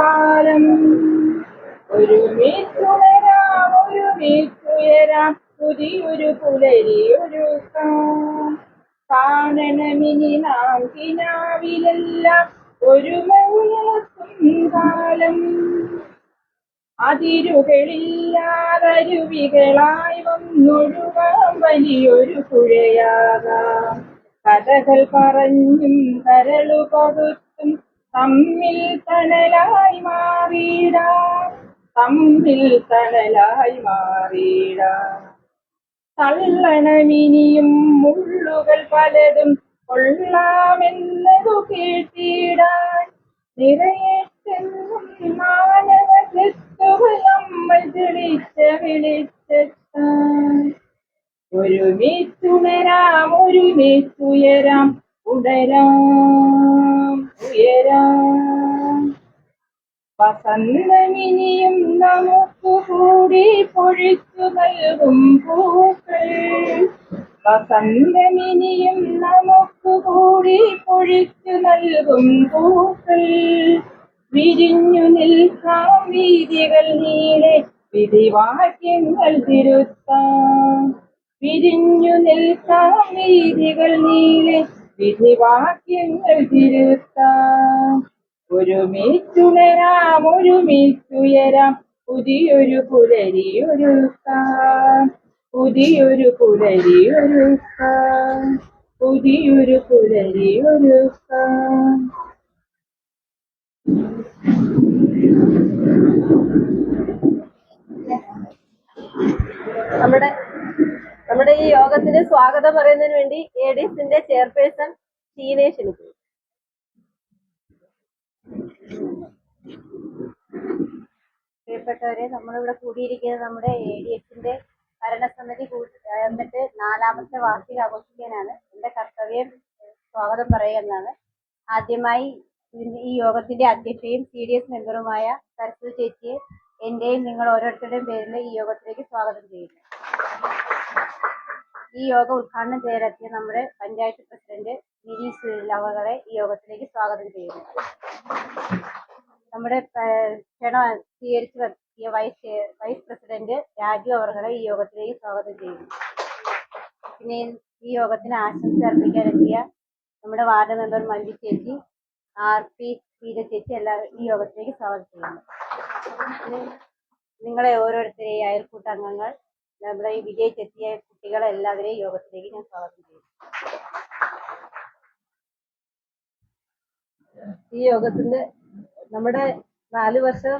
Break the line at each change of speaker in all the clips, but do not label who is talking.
കാലം. ഒരുമിച്ചുയരാം ഒരുമിച്ചുയരാം പുതിയൊരു പുലരി ഒരു കാണണമിനി നാം കിനാവിലെല്ലാം ഒരു മൗനത്തും കാലം. അതിരുകളില്ലാതരുവികളായി വന്നൊഴുകാം വലിയൊരു പുഴയാകാം. കഥകൾ പറഞ്ഞും കരളു പകുത്തും തമ്മിൽ തണലായി മാറിയിടാ. തമ്മിൽ തണലായി മാറിയിടാ. തള്ളണമിനിയും മുള്ളുകൾ പലതും കൊള്ളാമെന്നതു കേട്ടിടാൻ. നിറയേറ്റെന്നും മാനവ നമ്മൾ വിളിച്ച വിളിച്ചെത്താൻ ഒരുമിച്ചുണരാം ഒരുമിച്ചുയരാം ഉടരാം. ഉയരാം. വസന്തമിനിയും നമുക്ക് കൂടി പൊഴിച്ചു നൽകും പൂക്കൾ. വസന്തമിനിയും നമുക്ക് കൂടി പൊഴിച്ചു നൽകും പൂക്കൾ. വിരിഞ്ഞു നിൽക്കാം വീതികൾ നീളെ വിധിവാക്യങ്ങൾ തിരുത്താം. വിരിഞ്ഞു നിൽക്കാം വീതികൾ നീളെ വിധിവാക്യങ്ങൾ തിരുത്താം. ഒരുമിച്ചുണരാം ഒരുമിച്ചുയരാം. പുതിയൊരു പുലരി ഒരുക്കാം പുതിയൊരു പുലരി ഒരുക്കാം പുതിയൊരു പുലരി ഒരുക്കാം
നമ്മുടെ നമ്മുടെ ഈ യോഗത്തിന് സ്വാഗതം പറയുന്നതിന് വേണ്ടി എ ഡി എസിന്റെ ചെയർപേഴ്സൺ ഷീനയെ ക്ഷണിക്കുന്നു.
പ്രിയപ്പെട്ടവരെ നമ്മളിവിടെ കൂടിയിരിക്കുന്നത് നമ്മുടെ എ ഡി എസിന്റെ ഭരണസമിതി കൂടി ചേർന്നിട്ട് നാലാമത്തെ വാർഷിക ആഘോഷിക്കാനാണ്. എന്റെ കർത്തവ്യം സ്വാഗതം പറയുക എന്നാണ്. ആദ്യമായി ഈ യോഗത്തിന്റെ അധ്യക്ഷയും സി ഡി എസ് മെമ്പറുമായ സരസ്വതി ചേച്ചിയെ എന്റെയും നിങ്ങൾ ഓരോരുത്തരുടെയും പേരിൽ ഈ യോഗത്തിലേക്ക് സ്വാഗതം ചെയ്യുന്നു. ഈ യോഗം ഉദ്ഘാടനം ചെയ്യാനെത്തിയ നമ്മുടെ പഞ്ചായത്ത് പ്രസിഡന്റ് മിനി സുലവകളെ ഈ യോഗത്തിലേക്ക് സ്വാഗതം ചെയ്യുന്നു. നമ്മുടെ ക്ഷണം സ്വീകരിച്ചു എത്തിയ വൈസ് വൈസ് പ്രസിഡന്റ് രാജു അവർകളെ ഈ യോഗത്തിലേക്ക് സ്വാഗതം ചെയ്യുന്നു. പിന്നെ ഈ യോഗത്തിന് ആശംസ അർപ്പിക്കാനെത്തിയ നമ്മുടെ വാർഡ് മെമ്പർ മഞ്ജു ചേച്ചി ആർ പി സീത ചേച്ചി എല്ലാവരും ഈ യോഗത്തിലേക്ക് സ്വാഗതം ചെയ്യുന്നു. നിങ്ങളെ ഓരോരുത്തരെയും അയൽക്കൂട്ട അംഗങ്ങൾ നമ്മുടെ ഈ വിജയിച്ചെത്തിയ കുട്ടികളെ എല്ലാവരെയും ഈ യോഗത്തിലേക്ക് ഞാൻ സ്വാഗതം ചെയ്യുന്നു.
ഈ യോഗത്തിന്റെ നമ്മുടെ നാല് വർഷം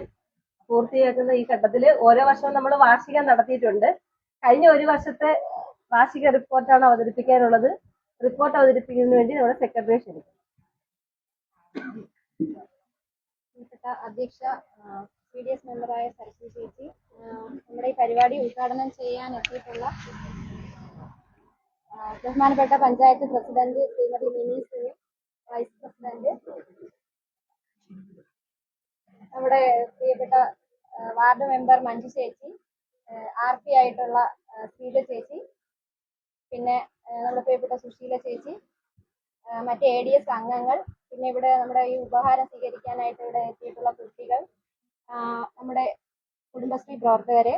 പൂർത്തിയാക്കുന്ന ഈ ഘട്ടത്തിൽ ഓരോ വർഷവും നമ്മൾ വാർഷികം നടത്തിയിട്ടുണ്ട്. കഴിഞ്ഞ ഒരു വർഷത്തെ വാർഷിക റിപ്പോർട്ടാണ് അവതരിപ്പിക്കാനുള്ളത്. റിപ്പോർട്ട് അവതരിപ്പിക്കുന്നതിന് വേണ്ടി നമ്മുടെ സെക്രട്ടറി ക്ഷണിക്കും
അധ്യക്ഷ സി ഡി എസ് മെമ്പറായ സരസ്വതി ചേച്ചി നമ്മുടെ ഈ പരിപാടി ഉദ്ഘാടനം ചെയ്യാൻ എത്തിയിട്ടുള്ള ബഹുമാനപ്പെട്ട panchayat president Shrimati Mini Suni vice president. നമ്മുടെ പ്രിയപ്പെട്ട വാർഡ് മെമ്പർ മഞ്ജു ചേച്ചി ആർ പി ആയിട്ടുള്ള ശ്രീജ ചേച്ചി പിന്നെ നമ്മുടെ പ്രിയപ്പെട്ട സുശീല ചേച്ചി മറ്റ് എ ഡി എസ് അംഗങ്ങൾ പിന്നെ ഇവിടെ നമ്മുടെ ഈ ഉപഹാരം സ്വീകരിക്കാനായിട്ട് ഇവിടെ എത്തിയിട്ടുള്ള കുട്ടികൾ നമ്മുടെ കുടുംബശ്രീ പ്രവർത്തകരെ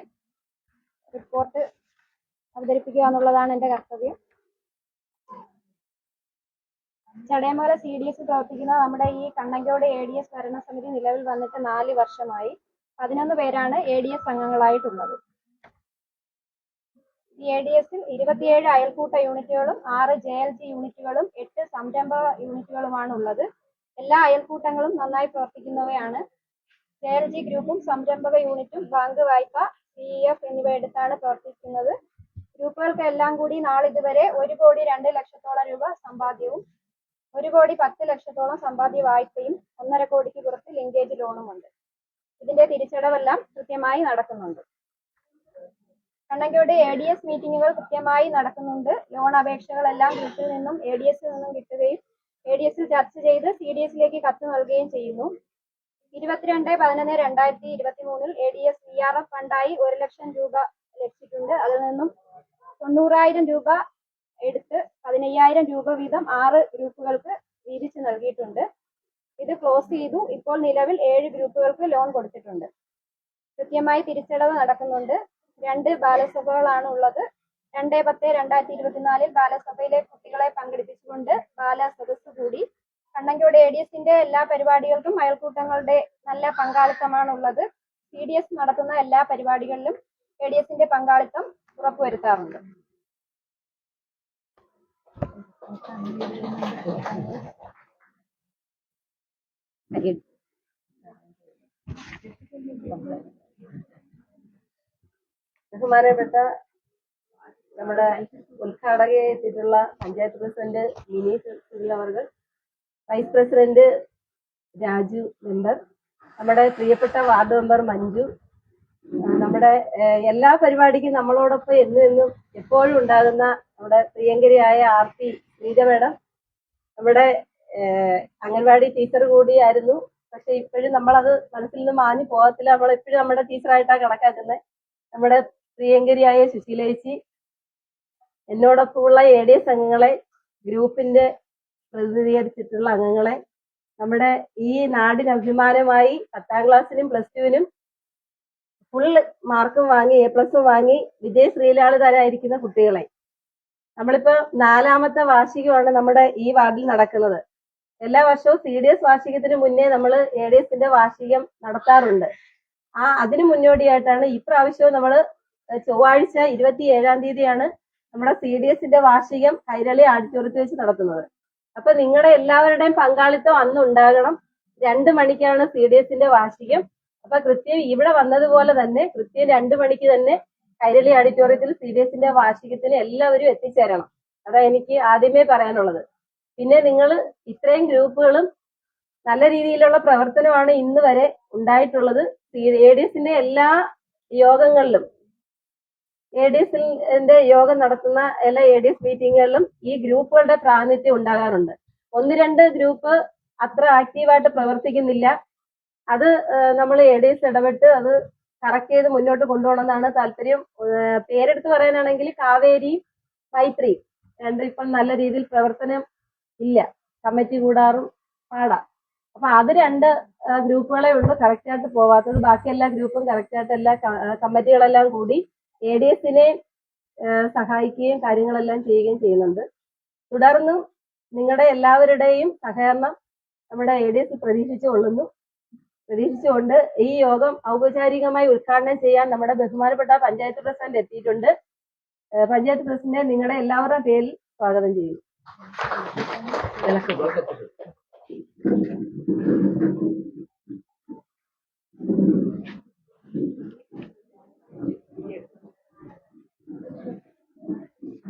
റിപ്പോർട്ട് അവതരിപ്പിക്കുക എന്നുള്ളതാണ് എന്റെ കർത്തവ്യം. ചടയമംഗലം സി ഡി എസ് പ്രവർത്തിക്കുന്ന നമ്മുടെ ഈ കണ്ണങ്കോട് എ ഡി എസ് ഭരണസമിതി നിലവിൽ വന്നിട്ട് നാല് വർഷമായി. പതിനൊന്ന് പേരാണ് എ ഡി എസ് അംഗങ്ങളായിട്ടുള്ളത്. ഈ എ ഡി എസിൽ ഇരുപത്തിയേഴ് അയൽക്കൂട്ട യൂണിറ്റുകളും ആറ് ജെ എൽ ജി യൂണിറ്റുകളും എട്ട് സംരംഭ യൂണിറ്റുകളുമാണ് ഉള്ളത് എല്ലാ അയൽക്കൂട്ടങ്ങളും നന്നായി പ്രവർത്തിക്കുന്നവയാണ് ജെ ഗ്രൂപ്പും സംരംഭക യൂണിറ്റും ബാങ്ക് വായ്പ സി എഫ് എന്നിവ എടുത്താണ് പ്രവർത്തിക്കുന്നത്. ഗ്രൂപ്പുകൾക്ക് എല്ലാം കൂടി നാളിതുവരെ ഒരു കോടി രണ്ട് ലക്ഷത്തോളം രൂപ സമ്പാദ്യവും ഒരു കോടി പത്ത് ലക്ഷത്തോളം സമ്പാദ്യ വായ്പയും ഒന്നര കോടിക്ക് പുറത്ത് ലിങ്കേജ് ലോണുമുണ്ട്. ഇതിന്റെ തിരിച്ചടവെല്ലാം കൃത്യമായി നടക്കുന്നുണ്ട്. കണ്ണങ്കോട് എ ഡി എസ് മീറ്റിങ്ങുകൾ കൃത്യമായി നടക്കുന്നുണ്ട്. ലോൺ അപേക്ഷകളെല്ലാം ഗ്രൂപ്പിൽ നിന്നും എ ഡി എസിൽ നിന്നും കിട്ടുകയും എ ഡി എസിൽ ചർച്ച ചെയ്ത് സി ഡി എസിലേക്ക് കത്ത് നൽകുകയും ചെയ്യുന്നു. ഇരുപത്തിരണ്ട് പതിനൊന്ന് രണ്ടായിരത്തി ഇരുപത്തി മൂന്നിൽ A D S V R F ഫണ്ടായി ഒരു ലക്ഷം രൂപ ലഭിച്ചിട്ടുണ്ട്. അതിൽ നിന്നും തൊണ്ണൂറായിരം രൂപ എടുത്ത് പതിനയ്യായിരം രൂപ വീതം ആറ് ഗ്രൂപ്പുകൾക്ക് വീതിച്ച് നൽകിയിട്ടുണ്ട്. ഇത് ക്ലോസ് ചെയ്തു. ഇപ്പോൾ നിലവിൽ ഏഴ് ഗ്രൂപ്പുകൾക്ക് ലോൺ കൊടുത്തിട്ടുണ്ട്. കൃത്യമായി തിരിച്ചടവ് നടക്കുന്നുണ്ട്. രണ്ട് ബാലസഭകളാണ് ഉള്ളത്. രണ്ട് പത്ത് രണ്ടായിരത്തി ഇരുപത്തിനാലിൽ ബാലസഭയിലെ കുട്ടികളെ പങ്കെടുപ്പിച്ചുകൊണ്ട് ബാലസദസ് കൂടി കണ്ണങ്കോട് എ ഡി എസിന്റെ എല്ലാ പരിപാടികൾക്കും അയൽക്കൂട്ടങ്ങളുടെ നല്ല പങ്കാളിത്തമാണുള്ളത്. സി ഡി എസ് നടത്തുന്ന എല്ലാ പരിപാടികളിലും എ ഡി എസിന്റെ പങ്കാളിത്തം ഉറപ്പുവരുത്താറുണ്ട്.
ബഹുമാനപ്പെട്ട നമ്മുടെ ഉദ്ഘാടകയായിട്ടുള്ള പഞ്ചായത്ത് പ്രസിഡന്റ് മിനി സുനിൽ അവർ വൈസ് പ്രസിഡന്റ് രാജു മെമ്പർ നമ്മുടെ പ്രിയപ്പെട്ട വാർഡ് മെമ്പർ മഞ്ജു. നമ്മുടെ എല്ലാ പരിപാടിക്കും നമ്മളോടൊപ്പം എന്നും എന്നും എപ്പോഴും ഉണ്ടാകുന്ന നമ്മുടെ പ്രിയങ്കരിയായ ആർ പി ശ്രീജ മേഡം നമ്മുടെ അംഗൻവാടി ടീച്ചർ കൂടിയായിരുന്നു. പക്ഷെ ഇപ്പോഴും നമ്മളത് മനസ്സിൽ നിന്ന് മാഞ്ഞു പോകത്തില്ല. നമ്മൾ എപ്പോഴും നമ്മുടെ ടീച്ചറായിട്ടാണ് കണക്കാക്കുന്നത് നമ്മുടെ പ്രിയങ്കരിയായ സുശീലേച്ചി എന്നോടൊപ്പമുള്ള എ ഡി എസ് അംഗങ്ങളെ ഗ്രൂപ്പിന്റെ പ്രതിനിധീകരിച്ചിട്ടുള്ള അംഗങ്ങളെ നമ്മുടെ ഈ നാടിന് അഭിമാനമായി പത്താം ക്ലാസ്സിനും പ്ലസ് ടുവിനും ഫുൾ മാർക്കും വാങ്ങി എ പ്ലസും വാങ്ങി വിജയ ശ്രീലാളിതരായിരിക്കുന്ന കുട്ടികളെ. നമ്മളിപ്പോ നാലാമത്തെ വാർഷികമാണ് നമ്മുടെ ഈ വാർഡിൽ നടക്കുന്നത്. എല്ലാ വർഷവും സി ഡി എസ് വാർഷികത്തിന് മുന്നേ നമ്മൾ എ ഡി എസിന്റെ വാർഷികം നടത്താറുണ്ട്. ആ അതിന് മുന്നോടിയായിട്ടാണ് ഇപ്രാവശ്യവും നമ്മൾ ചൊവ്വാഴ്ച ഇരുപത്തി ഏഴാം തീയതിയാണ് നമ്മുടെ സി ഡി എസിന്റെ വാർഷികം കൈരളി ആഡിറ്റോറിയത്തിൽ വെച്ച് നടത്തുന്നത്. അപ്പൊ നിങ്ങളുടെ എല്ലാവരുടെയും പങ്കാളിത്തം അന്ന് ഉണ്ടാകണം രണ്ട് മണിക്കാണ് സി ഡി എസിന്റെ വാർഷികം. അപ്പൊ കൃത്യം ഇവിടെ വന്നതുപോലെ തന്നെ കൃത്യം രണ്ട് മണിക്ക് തന്നെ കൈരളി ഓഡിറ്റോറിയത്തിൽ സി ഡി എസിന്റെ വാർഷികത്തിന് എല്ലാവരും എത്തിച്ചേരണം. അതാ എനിക്ക് ആദ്യമേ പറയാനുള്ളത്. പിന്നെ നിങ്ങൾ ഇത്രയും ഗ്രൂപ്പുകളും നല്ല രീതിയിലുള്ള പ്രവർത്തനമാണ് ഇന്ന് വരെ ഉണ്ടായിട്ടുള്ളത്. എ ഡി എസിന്റെ എല്ലാ യോഗങ്ങളിലും എ ഡി എസിന്റെ യോഗം നടത്തുന്ന എല്ലാ എ ഡി എസ് മീറ്റിങ്ങുകളിലും ഈ ഗ്രൂപ്പുകളുടെ പ്രാതിനിധ്യം ഉണ്ടാകാറുണ്ട്. ഒന്ന് രണ്ട് ഗ്രൂപ്പ് അത്ര ആക്റ്റീവായിട്ട് പ്രവർത്തിക്കുന്നില്ല. അത് നമ്മൾ എ ഡി എസ് ഇടപെട്ട് അത് കറക്റ്റ് ചെയ്ത് മുന്നോട്ട് കൊണ്ടുപോകണമെന്നാണ് താല്പര്യം. പേരെടുത്ത് പറയാനാണെങ്കിൽ കാവേരി മൈത്രി രണ്ടും ഇപ്പം നല്ല രീതിയിൽ പ്രവർത്തനം ഇല്ല. കമ്മിറ്റി കൂടാറും പാടാം. അപ്പൊ അത് രണ്ട് ഗ്രൂപ്പുകളെ ഉള്ളൂ കറക്റ്റ് ആയിട്ട് പോവാത്തത്. ബാക്കി എല്ലാ ഗ്രൂപ്പും കറക്റ്റ് ആയിട്ട് എല്ലാ കമ്മിറ്റികളെല്ലാം കൂടി എ ഡി എസിനെ സഹായിക്കുകയും കാര്യങ്ങളെല്ലാം ചെയ്യുകയും ചെയ്യുന്നുണ്ട്. തുടർന്നും നിങ്ങളുടെ എല്ലാവരുടെയും സഹകരണം നമ്മുടെ എ ഡി എസ് പ്രതീക്ഷിച്ചുകൊള്ളുന്നു പ്രതീക്ഷിച്ചുകൊണ്ട് ഈ യോഗം ഔപചാരികമായി ഉദ്ഘാടനം ചെയ്യാൻ നമ്മുടെ ബഹുമാനപ്പെട്ട പഞ്ചായത്ത് പ്രസിഡന്റ് എത്തിയിട്ടുണ്ട്. പഞ്ചായത്ത് പ്രസിഡന്റ് നിങ്ങളുടെ എല്ലാവരുടെയും പേരിൽ സ്വാഗതം ചെയ്യുന്നു.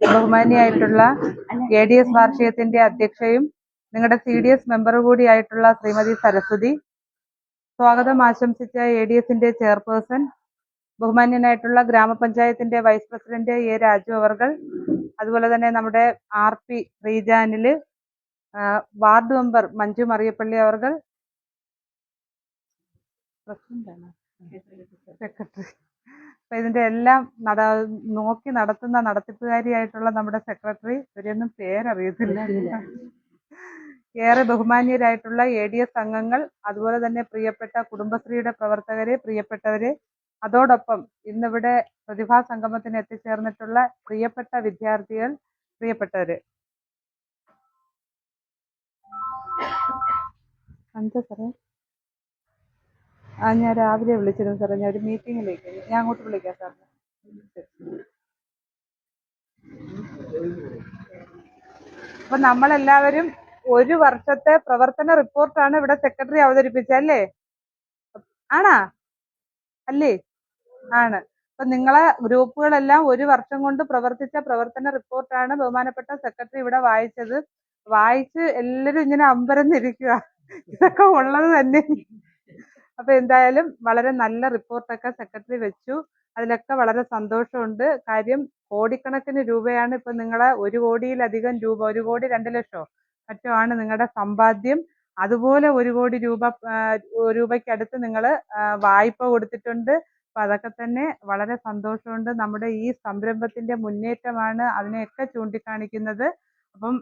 ബഹുമാനിയായിട്ടുള്ള എ ഡി എസ് വാർഷികത്തിന്റെ അധ്യക്ഷയും നിങ്ങളുടെ സി ഡി എസ് മെമ്പർ കൂടിയായിട്ടുള്ള ശ്രീമതി സരസ്വതി. സ്വാഗതം ആശംസിച്ച എ ഡി എസിന്റെ ചെയർപേഴ്സൺ ബഹുമാന്യനായിട്ടുള്ള ഗ്രാമപഞ്ചായത്തിന്റെ വൈസ് പ്രസിഡന്റ് എ രാജു അവർകൾ അതുപോലെ തന്നെ നമ്മുടെ ആർ പി റീജാനിൽ വാർഡ് മെമ്പർ മഞ്ജു മറിയപ്പള്ളി അവർകൾ. സെക്രട്ടറി. അപ്പൊ ഇതിന്റെ എല്ലാം നട നോക്കി നടത്തുന്ന നടത്തിപ്പുകാരിയായിട്ടുള്ള നമ്മുടെ സെക്രട്ടറി ഇവരെയൊന്നും പേരറിയത്തില്ല. ഏറെ ബഹുമാന്യരായിട്ടുള്ള എ ഡി എസ് അംഗങ്ങൾ അതുപോലെ തന്നെ പ്രിയപ്പെട്ട കുടുംബശ്രീയുടെ പ്രവർത്തകരെ പ്രിയപ്പെട്ടവരെ അതോടൊപ്പം ഇന്നിവിടെ പ്രതിഭാ സംഗമത്തിന് എത്തിച്ചേർന്നിട്ടുള്ള പ്രിയപ്പെട്ട വിദ്യാർത്ഥികൾ പ്രിയപ്പെട്ടവര്. എന്താ ആ ഞാൻ രാവിലെ വിളിച്ചിരുന്നു സാറേ. ഞാൻ ഒരു മീറ്റിങ്ങിലേക്ക് ഞാൻ അങ്ങോട്ട് വിളിക്കാം സാറിന്. അപ്പൊ നമ്മളെല്ലാവരും ഒരു വർഷത്തെ പ്രവർത്തന റിപ്പോർട്ടാണ് ഇവിടെ സെക്രട്ടറി അവതരിപ്പിച്ചത് അല്ലേ ആണാ? അല്ലേ? ആണ്. അപ്പൊ നിങ്ങളെ ഗ്രൂപ്പുകളെല്ലാം ഒരു വർഷം കൊണ്ട് പ്രവർത്തിച്ച പ്രവർത്തന റിപ്പോർട്ടാണ് ബഹുമാനപ്പെട്ട സെക്രട്ടറി ഇവിടെ വായിച്ചത്. വായിച്ച് എല്ലാരും ഇങ്ങനെ അമ്പരന്നിരിക്കുക ഇതൊക്കെ ഉള്ളത് തന്നെ. അപ്പൊ എന്തായാലും വളരെ നല്ല റിപ്പോർട്ടൊക്കെ സെക്രട്ടറി വെച്ചു. അതിലൊക്കെ വളരെ സന്തോഷമുണ്ട്. കാര്യം കോടിക്കണക്കിന് രൂപയാണ് ഇപ്പൊ നിങ്ങളെ ഒരു കോടിയിലധികം രൂപ ഒരു കോടി രണ്ട് ലക്ഷമോ മറ്റോ ആണ് നിങ്ങളുടെ സമ്പാദ്യം. അതുപോലെ ഒരു കോടി രൂപ രൂപയ്ക്കടുത്ത് നിങ്ങൾ വായ്പ കൊടുത്തിട്ടുണ്ട്. അപ്പൊ അതൊക്കെ തന്നെ വളരെ സന്തോഷമുണ്ട്. നമ്മുടെ ഈ സംരംഭത്തിന്റെ മുന്നേറ്റമാണ് അതിനെയൊക്കെ ചൂണ്ടിക്കാണിക്കുന്നത്. അപ്പം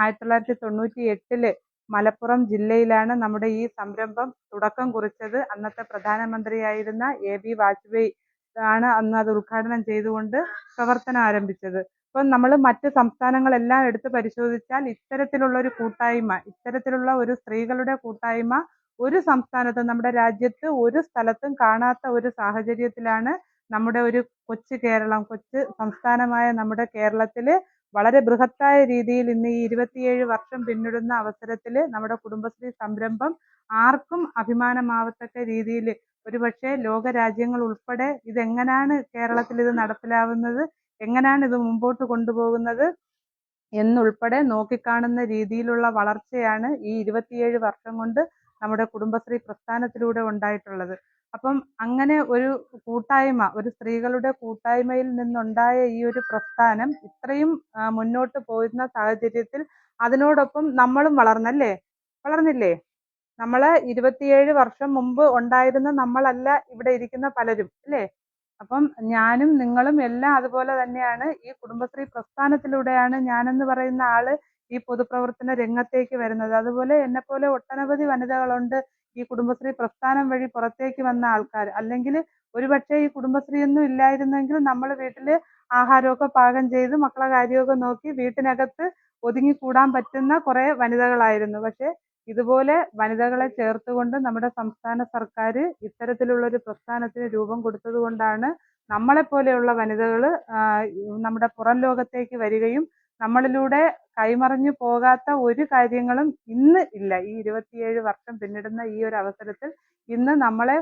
ആയിരത്തി തൊള്ളായിരത്തി തൊണ്ണൂറ്റി എട്ടിൽ മലപ്പുറം ജില്ലയിലാണ് നമ്മുടെ ഈ സംരംഭം തുടക്കം കുറിച്ചത്. അന്നത്തെ പ്രധാനമന്ത്രിയായിരുന്ന എ ബി വാജ്പേയി ആണ് അന്ന് അത് ഉദ്ഘാടനം ചെയ്തുകൊണ്ട് പ്രവർത്തനം ആരംഭിച്ചത്. അപ്പം നമ്മൾ മറ്റ് സംസ്ഥാനങ്ങളെല്ലാം എടുത്ത് പരിശോധിച്ചാൽ ഇത്തരത്തിലുള്ള ഒരു കൂട്ടായ്മ ഇത്തരത്തിലുള്ള ഒരു സ്ത്രീകളുടെ കൂട്ടായ്മ ഒരു സംസ്ഥാനത്തും നമ്മുടെ രാജ്യത്ത് ഒരു സ്ഥലത്തും കാണാത്ത ഒരു സാഹചര്യത്തിലാണ് നമ്മുടെ ഒരു കൊച്ചു കേരളം കൊച്ചു സംസ്ഥാനമായ നമ്മുടെ കേരളത്തിൽ വളരെ ബൃഹത്തായ രീതിയിൽ ഇന്ന് ഈ ഇരുപത്തിയേഴ് വർഷം പിന്നിടുന്ന അവസരത്തിൽ നമ്മുടെ കുടുംബശ്രീ സംരംഭം ആർക്കും അഭിമാനമാവത്തക്ക രീതിയിൽ ഒരുപക്ഷെ ലോക രാജ്യങ്ങൾ ഉൾപ്പെടെ ഇതെങ്ങനാണ് കേരളത്തിൽ ഇത് നടപ്പിലാവുന്നത് എങ്ങനെയാണ് ഇത് മുമ്പോട്ട് കൊണ്ടുപോകുന്നത് എന്നുൾപ്പെടെ നോക്കിക്കാണുന്ന രീതിയിലുള്ള വളർച്ചയാണ് ഈ ഇരുപത്തിയേഴ് വർഷം കൊണ്ട് നമ്മുടെ കുടുംബശ്രീ പ്രസ്ഥാനത്തിലൂടെ ഉണ്ടായിട്ടുള്ളത്. അപ്പം അങ്ങനെ ഒരു കൂട്ടായ്മ ഒരു സ്ത്രീകളുടെ കൂട്ടായ്മയിൽ നിന്നുണ്ടായ ഈ ഒരു പ്രസ്ഥാനം ഇത്രയും മുന്നോട്ട് പോയിരുന്ന സാഹചര്യത്തിൽ അതിനോടൊപ്പം നമ്മളും വളർന്നല്ലേ? വളർന്നില്ലേ? നമ്മൾ ഇരുപത്തിയേഴ് വർഷം മുമ്പ് ഉണ്ടായിരുന്ന നമ്മളല്ല ഇവിടെ ഇരിക്കുന്ന പലരും അല്ലേ? അപ്പം ഞാനും നിങ്ങളും എല്ലാം അതുപോലെ തന്നെയാണ് ഈ കുടുംബശ്രീ പ്രസ്ഥാനത്തിലൂടെയാണ് ഞാനെന്ന് പറയുന്ന ആൾ ഈ പൊതുപ്രവർത്തന രംഗത്തേക്ക് വരുന്നത്. അതുപോലെ എന്നെപ്പോലെ ഒട്ടനവധി വനിതകളുണ്ട് ഈ കുടുംബശ്രീ പ്രസ്ഥാനം വഴി പുറത്തേക്ക് വന്ന ആൾക്കാർ. അല്ലെങ്കിൽ ഒരുപക്ഷെ ഈ കുടുംബശ്രീ ഒന്നും ഇല്ലായിരുന്നെങ്കിൽ നമ്മൾ വീട്ടിൽ ആഹാരമൊക്കെ പാകം ചെയ്ത് മക്കളെ കാര്യമൊക്കെ നോക്കി വീട്ടിനകത്ത് ഒതുങ്ങിക്കൂടാൻ പറ്റുന്ന കുറെ വനിതകളായിരുന്നു. പക്ഷെ ഇതുപോലെ വനിതകളെ ചേർത്തുകൊണ്ട് നമ്മുടെ സംസ്ഥാന സർക്കാർ ഇത്തരത്തിലുള്ള ഒരു പ്രസ്ഥാനത്തിന് രൂപം കൊടുത്തത് നമ്മളെ പോലെയുള്ള വനിതകൾ നമ്മുടെ പുറം ലോകത്തേക്ക് വരികയും നമ്മളിലൂടെ കൈമറിഞ്ഞു പോകാത്ത ഒരു കാര്യങ്ങളും ഇന്ന് ഇല്ല. ഈ ഇരുപത്തിയേഴ് വർഷം പിന്നിടുന്ന ഈ ഒരു അവസരത്തിൽ ഇന്ന് നമ്മളെ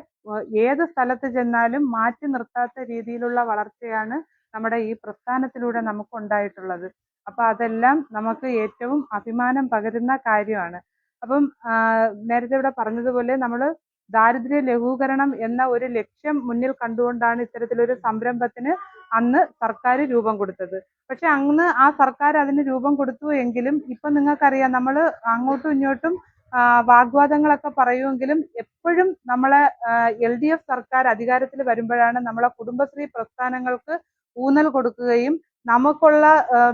ഏത് സ്ഥലത്ത് ചെന്നാലും മാറ്റി നിർത്താത്ത രീതിയിലുള്ള വളർച്ചയാണ് നമ്മുടെ ഈ പ്രസ്ഥാനത്തിലൂടെ നമുക്ക് ഉണ്ടായിട്ടുള്ളത് അപ്പൊ അതെല്ലാം നമുക്ക് ഏറ്റവും അഭിമാനം പകരുന്ന കാര്യമാണ്. അപ്പം നേരത്തെ ഇവിടെ പറഞ്ഞതുപോലെ നമ്മൾ ദാരിദ്ര്യ ലഘൂകരണം എന്ന ഒരു ലക്ഷ്യം മുന്നിൽ കണ്ടുകൊണ്ടാണ് ഇത്തരത്തിലൊരു സംരംഭത്തിന് അന്ന് സർക്കാർ രൂപം കൊടുത്തത്. പക്ഷെ അന്ന് ആ സർക്കാർ അതിന് രൂപം കൊടുത്തു എങ്കിലും ഇപ്പൊ നിങ്ങൾക്കറിയാം നമ്മൾ അങ്ങോട്ടും ഇങ്ങോട്ടും വാഗ്വാദങ്ങളൊക്കെ പറയുമെങ്കിലും എപ്പോഴും നമ്മളെ എൽ ഡി എഫ് സർക്കാർ അധികാരത്തിൽ വരുമ്പോഴാണ് നമ്മളെ കുടുംബശ്രീ പ്രസ്ഥാനങ്ങൾക്ക് ഊന്നൽ കൊടുക്കുകയും നമുക്കുള്ള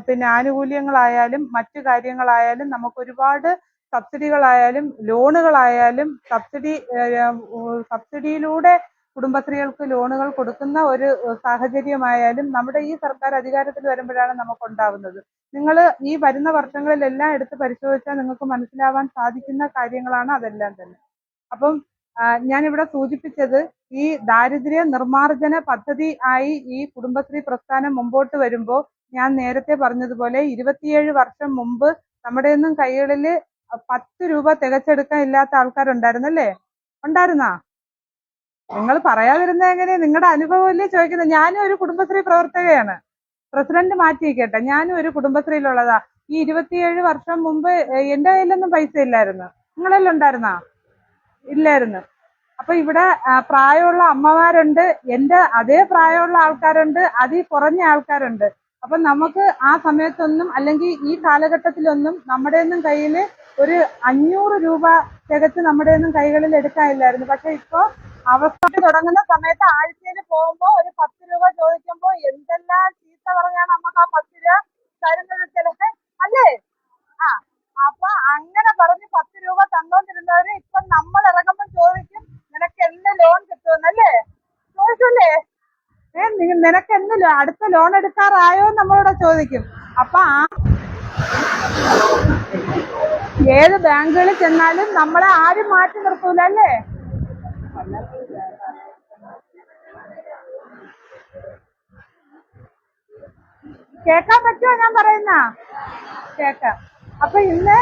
പിന്നെ ആനുകൂല്യങ്ങളായാലും മറ്റു കാര്യങ്ങളായാലും നമുക്ക് ഒരുപാട് സബ്സിഡികളായാലും ലോണുകളായാലും സബ്സിഡി സബ്സിഡിയിലൂടെ കുടുംബശ്രീകൾക്ക് ലോണുകൾ കൊടുക്കുന്ന ഒരു സാഹചര്യമായാലും നമ്മുടെ ഈ സർക്കാർ അധികാരത്തിൽ വരുമ്പോഴാണ് നമുക്കുണ്ടാവുന്നത്. നിങ്ങൾ ഈ വരുന്ന വർഷങ്ങളിലെല്ലാം എടുത്ത് പരിശോധിച്ചാൽ നിങ്ങൾക്ക് മനസ്സിലാവാൻ സാധിക്കുന്ന കാര്യങ്ങളാണ് അതെല്ലാം തന്നെ. അപ്പം ഞാനിവിടെ സൂചിപ്പിച്ചത് ഈ ദാരിദ്ര്യ നിർമ്മാർജന പദ്ധതി ആയി ഈ കുടുംബശ്രീ പ്രസ്ഥാനം മുമ്പോട്ട് വരുമ്പോൾ ഞാൻ നേരത്തെ പറഞ്ഞതുപോലെ ഇരുപത്തിയേഴ് വർഷം മുമ്പ് നമ്മുടെയൊന്നും കൈകളിൽ പത്ത് രൂപ തികച്ചെടുക്കാൻ ഇല്ലാത്ത ആൾക്കാരുണ്ടായിരുന്നല്ലേ? ഉണ്ടായിരുന്നാ? നിങ്ങൾ പറയാതിരുന്ന എങ്ങനെ നിങ്ങളുടെ അനുഭവം അല്ലേ ചോദിക്കുന്നത്. ഞാനും ഒരു കുടുംബശ്രീ പ്രവർത്തകയാണ്. പ്രസിഡന്റ് മാറ്റിയിക്കട്ടെ. ഞാനും ഒരു കുടുംബശ്രീയിലുള്ളതാ. ഈ ഇരുപത്തിയേഴ് വർഷം മുമ്പ് എന്റെ കയ്യിലൊന്നും പൈസ ഇല്ലായിരുന്നു. നിങ്ങളെല്ലാം ഉണ്ടായിരുന്നാ? ഇല്ലായിരുന്നു. അപ്പൊ ഇവിടെ പ്രായമുള്ള അമ്മമാരുണ്ട്. എന്റെ അതേ പ്രായമുള്ള ആൾക്കാരുണ്ട്. അതിൽ കുറഞ്ഞ ആൾക്കാരുണ്ട്. അപ്പൊ നമുക്ക് ആ സമയത്തൊന്നും അല്ലെങ്കിൽ ഈ കാലഘട്ടത്തിലൊന്നും നമ്മുടെ ഒന്നും കയ്യിൽ ഒരു അഞ്ഞൂറ് രൂപ തികച്ച് നമ്മുടെ ഒന്നും കൈകളിൽ എടുക്കാനില്ലായിരുന്നു പക്ഷെ ഇപ്പൊ അവസ്ഥ തുടങ്ങുന്ന സമയത്ത് ആഴ്ചയിൽ പോകുമ്പോ ഒരു പത്ത് രൂപ ചോദിക്കുമ്പോ എന്തെല്ലാം ചീത്ത പറഞ്ഞാണ് നമുക്ക് ആ പത്ത് രൂപ തരുന്നത് ചിലത് അല്ലേ? ആ അപ്പൊ അങ്ങനെ പറഞ്ഞ് പത്ത് രൂപ തന്നോണ്ടിരുന്നവര് ഇപ്പൊ നമ്മൾ ഇറങ്ങുമ്പോൾ ചോദിക്കും നിനക്ക് എന്ന് ലോൺ കിട്ടുമെന്നല്ലേ നിനക്ക് എന്ത് അടുത്ത ലോൺ എടുക്കാറായോ എന്ന് നമ്മളോട് ചോദിക്കും. അപ്പൊ ആ ഏത് ബാങ്കുകളിൽ ചെന്നാലും നമ്മളെ ആരും മാറ്റി നിർത്തൂല അല്ലേ? കേക്കാൻ പറ്റുമോ ഞാൻ പറയുന്ന? കേക്കാം അപ്പൊ ഇന്ന്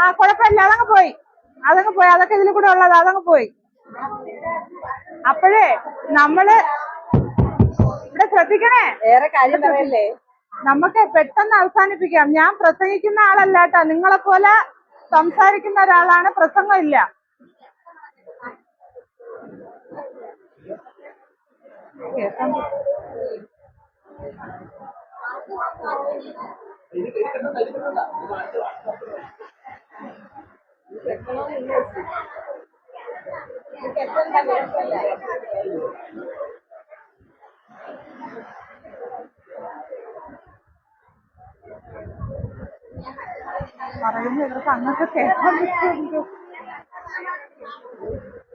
ആ കുഴപ്പമില്ല. അതങ്ങ് പോയി. അതങ്ങ് പോയി. അതൊക്കെ ഇതിൽ കൂടെ ഉള്ളത്. അതങ്ങ് പോയി. അപ്പോഴേ നമ്മൾ ഇവിടെ ശ്രദ്ധിക്കണേ?
വേറെ കാര്യം പറയല്ലേ?
നമുക്ക് പെട്ടെന്ന് അവസാനിപ്പിക്കാം. ഞാൻ പ്രസംഗിക്കുന്ന ആളല്ല കേട്ടോ നിങ്ങളെ പോലെ സംസാരിക്കുന്ന ഒരാളാണ്. പ്രസംഗം ഇല്ല പറ്റും. പറയുന്നത് ഇവർക്ക് അങ്ങനത്തെ കേൾക്കാൻ പറ്റുമെന്തോ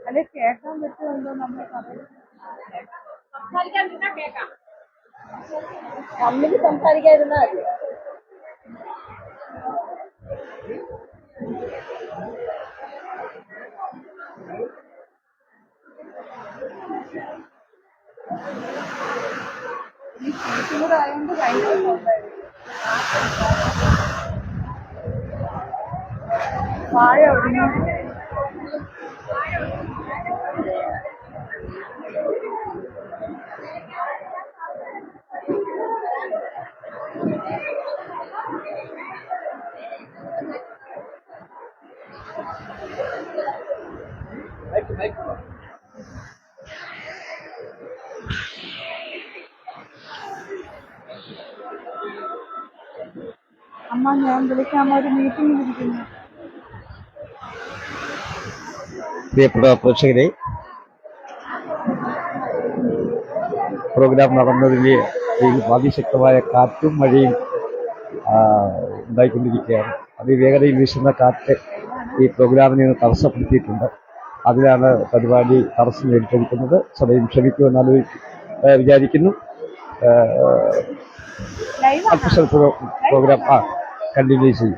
അല്ലെ കേൾക്കാൻ പറ്റുമെന്തോ നമ്മൾ പറയുന്നത്
തമ്മിൽ സംസാരിക്കാതിരുന്നാ മതി
സൗണ്ടായിരിക്കും. വാഴ ഒടിഞ്ഞു അമ്മ ഞാൻ വിളിക്കാം. ഒരു മീറ്റിംഗിൽ ഇരിക്കുന്നു.
പ്രിയപ്പെട്ട പ്രേക്ഷകരെ പ്രോഗ്രാം നടന്നതിന്റെ അതിശക്തമായ കാറ്റും മഴയും ഉണ്ടായിക്കൊണ്ടിരിക്കുകയാണ്. അതിവേഗതയിൽ വീശുന്ന കാറ്റ് ഈ പ്രോഗ്രാമിനെ തടസ്സപ്പെടുത്തിയിട്ടുണ്ട്. അതിലാണ് പരിപാടി തടസ്സം നേരിട്ടിരിക്കുന്നത് സഭയും ക്ഷമിക്കുമെന്ന് ആലോചി വിചാരിക്കുന്നു. പ്രോഗ്രാം ആ കണ്ടിന്യൂ ചെയ്യും.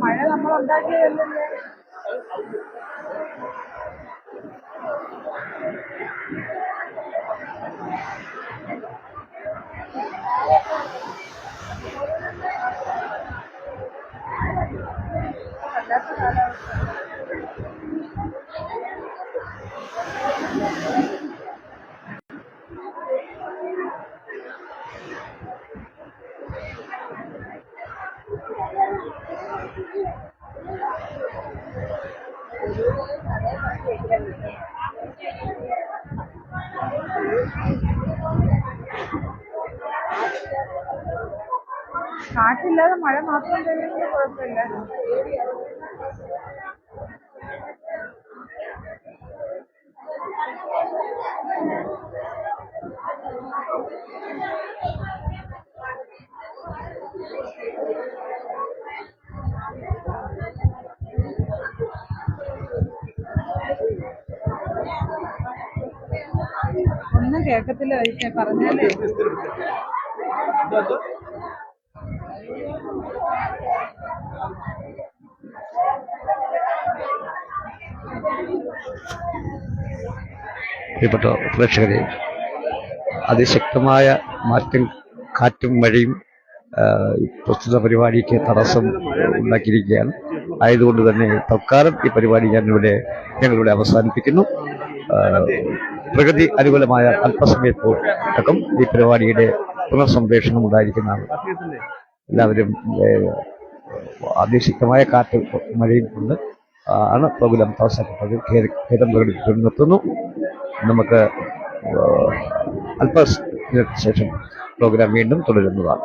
മഴ നമ്മൾ ഉണ്ടാക്കിയതല്ലേ കാറ്റില്ലാതെ മഴ മാത്രം പെയ്യുന്നത് കുഴപ്പമില്ല ഒന്നും കേക്കത്തില്ല പറഞ്ഞാലേ
പ്രിയപ്പെട്ട പ്രേക്ഷകരെ അതിശക്തമായ മാറ്റം കാറ്റും മഴയും ഈ പ്രസ്തുത പരിപാടിക്ക് തടസ്സം ഉണ്ടാക്കിയിരിക്കുകയാണ്. ആയതുകൊണ്ട് തന്നെ തൽക്കാലം ഈ പരിപാടി ഞാനിവിടെ ഞങ്ങളിവിടെ അവസാനിപ്പിക്കുന്നു. പ്രകൃതി അനുകൂലമായ അല്പസമയത്തോടക്കം ഈ പരിപാടിയുടെ പുനർസംപ്രേഷണം ഉണ്ടായിരിക്കുന്നതാണ്. എല്ലാവരും ആദേശികമായ കാറ്റ് മഴയും കൊണ്ട് ആണ് പ്രോഗ്രാം തടസ്സപ്പെട്ടത് ഖേദം പ്രകടിപ്പിച്ചു നിർത്തുന്നു. നമുക്ക് അല്പ ശേഷം പ്രോഗ്രാം വീണ്ടും തുടരുന്നതാണ്.